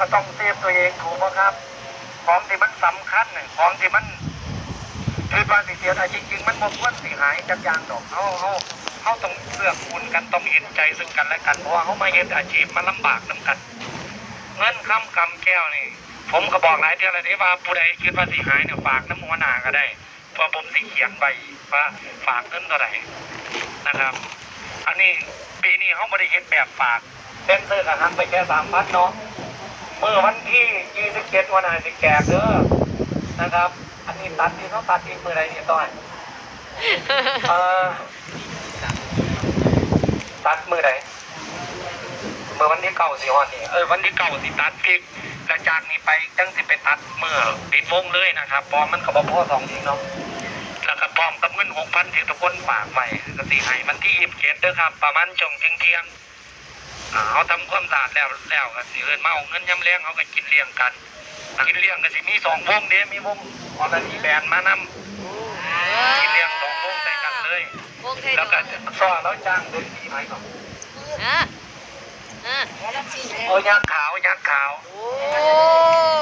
ก็ต้องเซฟตัวเองถูกไหมครับ ของที่มันสำคัญเนี่ยของที่มันคือว่าสิเสียแต่จริง ๆ มันบ่ควรสิหายจากอยางดอกเขาเขาเขาต้องเลือกคุณกันต้องเห็นใจซึ่งกันและกันเพราะว่าเขามาเห็นอาชีพมันลำบากน้ำกันเงินคำกำแก้วนี่ ผมก็บอกหลายเดือนแล้วที่ว่าผู้ใดคิดว่าสิหายเนี่ยฝากน้ำหัวหนาก็ได้เพราะผมสิเขียนไปว่าฝากเงินเท่าไหร่นะครับ อันนี้ปีนี้เขาไม่ได้เห็นแบบฝากเต้นเซอร์กับหักไปแค่สามพันเนาะ เมื่อวันที่ยี่สิบเจ็ดวันอาทิตย์แก่เด้อนะครับ อันนี้ตัดที่เขาตัดที่มือไรเนี่ยต้อยเอ่อตัดมือไหนเมื่อวันที่เก่าสิฮอนนี่เออวันที่เก่าสิตัดพริกกระจากนี้ไปจังสิไปตัดเมื่อปิดวงเลยนะครับเพอมันกับพ่อสองทีเนาะแล้วก็พร้อมกับเงินหกพันที่ทุกคนฝากไว้ก็สิให้มันที่ยี่สิบเจ็ดเด้อครับ ประมาณจงเที่ยงเที่ยงๆ อ่าเขาทำความสะอาดแล้วแล้วก็สิเอินมาเอาเงินย้ำเลี้ยงเขาก็กินเลี้ยงกันกินเลี้ยงก็สิมีสองวงเด้มีวงออร์นีแบนมานำกินเลี้ยงสองวงใส่กันเลย วงไทยแล้วโดก็นซ้อแล้วจ้างดนตรีไหมครับอะอะโอ้ยักษ์ขาวยักษ์ขาวโอ้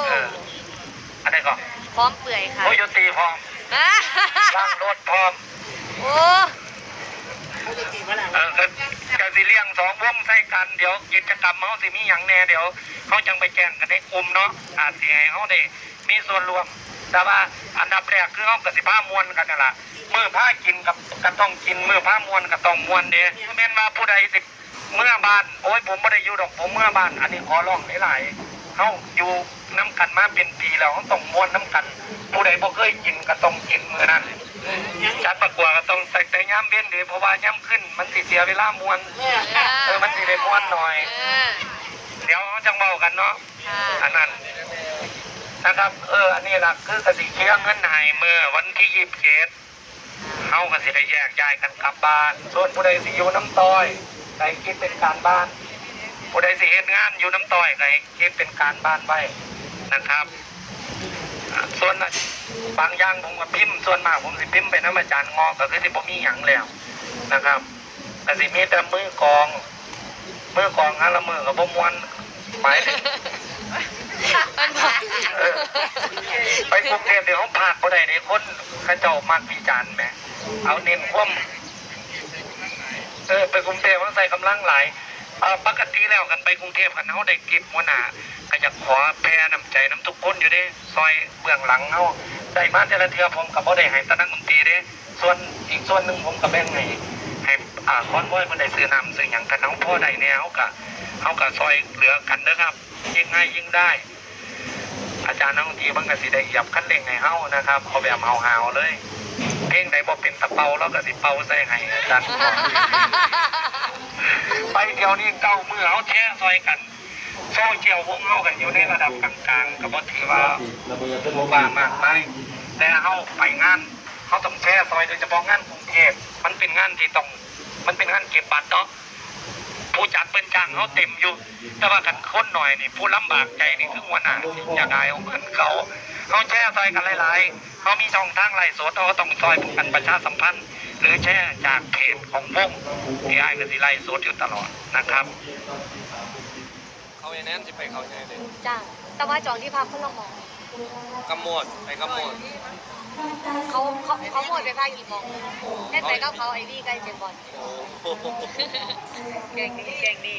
เอออันนี้ก็พร้อมเปื่อยค่ะโอ้ยตีพร้อมอะล้างรถพร้อมโอ้เออก็ก็ สิเลี้ยงสองวงใส่กันเดี๋ยวกิจกรรมเขาสิมีอย่างแน่เดี๋ยวเขาจังไปแจ้งกันในกลุ่มเนาะอาจสิให้เขาได้มีส่วนรวม แต่ว่าอันดับแรกคือเขากสิผ้ามวนกันนั่นแหละมือผ้ากินกับก็ต้องกินมือผ้ามวนก็ต้องมวนเด้แม่นว่าผู้ใดสิเมื่อบ้านโอ้ยผมไม่ได้อยู่ดอกผมเมื่อบ้าน อันนี้ขอร้องหลายๆเขาอยู่น้ำกันมาเป็นปีแล้วเขาต้องมวนน้ำกัน ผู้ใดบ่เคยกินก็ต้องกินมือนั้นจัดประกวด ย่ำเว้นเดีเพราะว่าย่ำขึ้น มันสิเสียเวลามวนเออมันสิได้มวนหน่อยเออเดี๋ยวเขาจังเบากันเนาะค่ะอันนั้นนะครับ เอออันนี้ล่ะคือกสิเคลียร์เงินให้เมื่อวันที่ยี่สิบเจ็ดเขาก็สิได้แยกย้ายกันกลับบ้าน ส่วนผู้ใดสิอยู่น้ำต้อยใครคิดเป็นการบ้าน ผู้ใดสิเฮ็ดงานอยู่น้ำต้อยใครคิดเป็นการบ้านไว้นะครับอ่า ส่วนบางอย่างผมก็พิมพ์ส่วนมากผมสิพิมพ์ไปน้ำอาจารย์งอกก็คือสิผมมีหยังแล้วนะครับก็สิมีแต่มือกลอง มือกลองฮะละมือกับผมมวนหมายถึงมันบอกเออไปกรุงเทพเดี๋ยวเขาพากบ่ได้เดี๋ยวคนเขาเจ้ามากวิจารณ์แหมเอาเน้นความเออไปกรุงเทพเขาใส่กำลังหลายเอ่อปกติแล้วกันไปกรุงเทพกันเขาได้กิบหัวหน้า ก็อยากขอแพ้น้ำใจน้ำทุกคนอยู่เด้ซอยเบื้องหลังเขาได้มาแต่ละเทือผมกับบ่ได้ให้แตะนักดนตรีเด้ ส่วนอีกส่วนหนึ่งผมกับแบ่งให้ให้อ่าคอนวอยเพิ่นได้ซื้อน้ำซื้อหยังกันเอาพ่อได้แนวเขาก็เขาก็ซอยเหลือกันเด้อครับ ยิ่งให้ยิ่งได้ อาจารย์นักดนตรีบางกสิได้เหยียบคันเร่งให้เฮานะครับเอาแบบเฮาๆเลย เพลงใดบ่เป็นตะเปาแล้วก็สิเป่าใส่ให้อาจารย์ไปเดี๋ยวนี้เก้ามือเฮาแช่ซอยกัน โซ่เจียววงเฮากันอยู่ในระดับกลางๆก็บ่ถือว่าว่ามากมายแต่เฮาไปงานเฮาต้องแช่ซอยโดยเฉพาะงานกรุงเทพมันเป็นงานที่ต้อง มันเป็นงานเก็บบัตรเนาะผู้จัดเป็นจ้างเขาเต็มอยู่ แต่ว่ากันคนหน่อยนี่ผู้ลำบากใจนี่คือหัวหน้าอยากได้เอาเงินเขาเขาแช่ซอยกันหลายๆเขามีช่องทางไล่สดเขาต้องซอยกันประชาสัมพันธ์ หรือแช่จากเพจของวงที่ไอ้ายก็สิไล่สดอยู่ตลอดนะครับ เขาอย่างนั้นจะไปเขาอย่างนี้จ้าแต่ว่าจองที่พักคนละหมองกำหมดไปกำหมดเขาเขาเขาหมดไปพักกี่โมงแค่ไปก็เขาไอวี่ใกล้เจมบอลโอ้โห เก่งดีเก่งดี